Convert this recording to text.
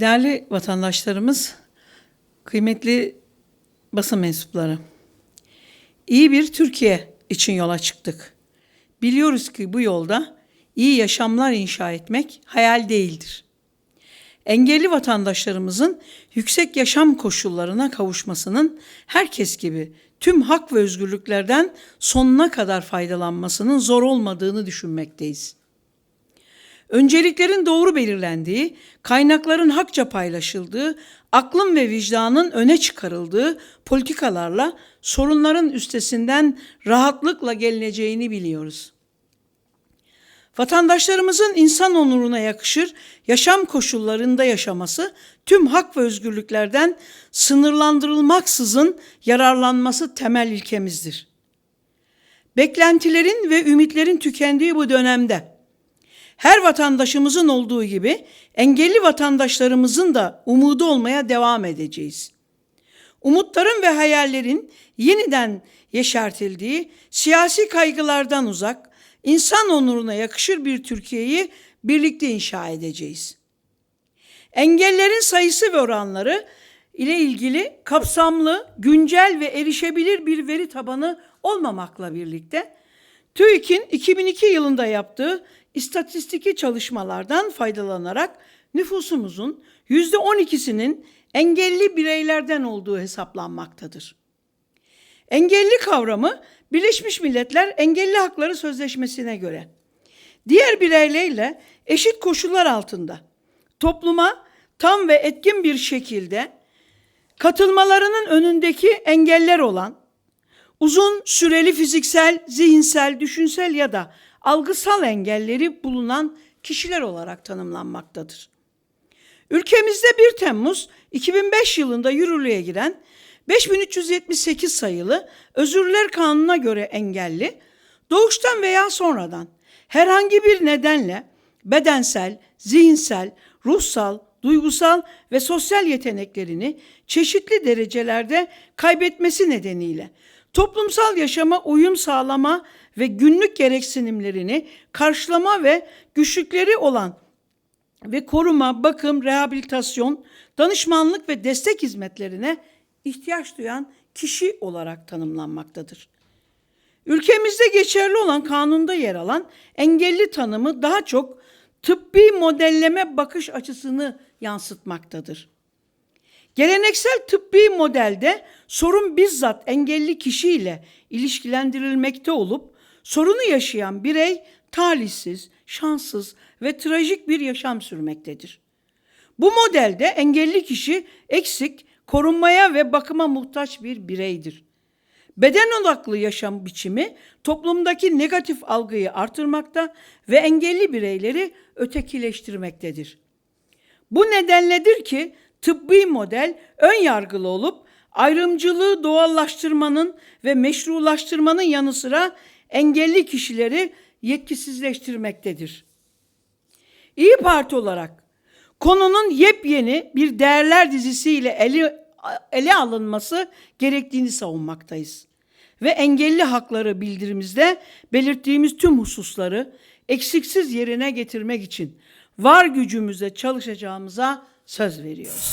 Değerli vatandaşlarımız, kıymetli basın mensupları. İyi bir Türkiye için yola çıktık. Biliyoruz ki bu yolda iyi yaşamlar inşa etmek hayal değildir. Engelli vatandaşlarımızın yüksek yaşam koşullarına kavuşmasının herkes gibi tüm hak ve özgürlüklerden sonuna kadar faydalanmasının zor olmadığını düşünmekteyiz. Önceliklerin doğru belirlendiği, kaynakların hakça paylaşıldığı, aklın ve vicdanın öne çıkarıldığı politikalarla sorunların üstesinden rahatlıkla gelineceğini biliyoruz. Vatandaşlarımızın insan onuruna yakışır yaşam koşullarında yaşaması, tüm hak ve özgürlüklerden sınırlandırılmaksızın yararlanması temel ilkemizdir. Beklentilerin ve ümitlerin tükendiği bu dönemde her vatandaşımızın olduğu gibi engelli vatandaşlarımızın da umudu olmaya devam edeceğiz. Umutların ve hayallerin yeniden yeşertildiği, siyasi kaygılardan uzak, insan onuruna yakışır bir Türkiye'yi birlikte inşa edeceğiz. Engellerin sayısı ve oranları ile ilgili kapsamlı, güncel ve erişebilir bir veri tabanı olmamakla birlikte TÜİK'in 2002 yılında yaptığı istatistiki çalışmalardan faydalanarak nüfusumuzun %12'sinin engelli bireylerden olduğu hesaplanmaktadır. Engelli kavramı Birleşmiş Milletler Engelli Hakları Sözleşmesi'ne göre diğer bireylerle eşit koşullar altında topluma tam ve etkin bir şekilde katılmalarının önündeki engeller olan uzun süreli fiziksel, zihinsel, düşünsel ya da algısal engelleri bulunan kişiler olarak tanımlanmaktadır. Ülkemizde 1 Temmuz 2005 yılında yürürlüğe giren 5378 sayılı Özürler Kanunu'na göre engelli, doğuştan veya sonradan herhangi bir nedenle bedensel, zihinsel, ruhsal, duygusal ve sosyal yeteneklerini çeşitli derecelerde kaybetmesi nedeniyle toplumsal yaşama uyum sağlama ve günlük gereksinimlerini karşılama ve güçlükleri olan ve koruma, bakım, rehabilitasyon, danışmanlık ve destek hizmetlerine ihtiyaç duyan kişi olarak tanımlanmaktadır. Ülkemizde geçerli olan kanunda yer alan engelli tanımı daha çok tıbbi modelleme bakış açısını yansıtmaktadır. Geleneksel tıbbi modelde sorun bizzat engelli kişiyle ilişkilendirilmekte olup sorunu yaşayan birey talihsiz, şanssız ve trajik bir yaşam sürmektedir. Bu modelde engelli kişi eksik, korunmaya ve bakıma muhtaç bir bireydir. Beden odaklı yaşam biçimi toplumdaki negatif algıyı artırmakta ve engelli bireyleri ötekileştirmektedir. Bu nedenledir ki tıbbi model ön yargılı olup ayrımcılığı doğallaştırmanın ve meşrulaştırmanın yanı sıra engelli kişileri yetkisizleştirmektedir. İyi Parti olarak konunun yepyeni bir değerler dizisiyle ele, ele alınması gerektiğini savunmaktayız. Ve engelli hakları bildirimizde belirttiğimiz tüm hususları eksiksiz yerine getirmek için var gücümüzle çalışacağımıza söz veriyoruz.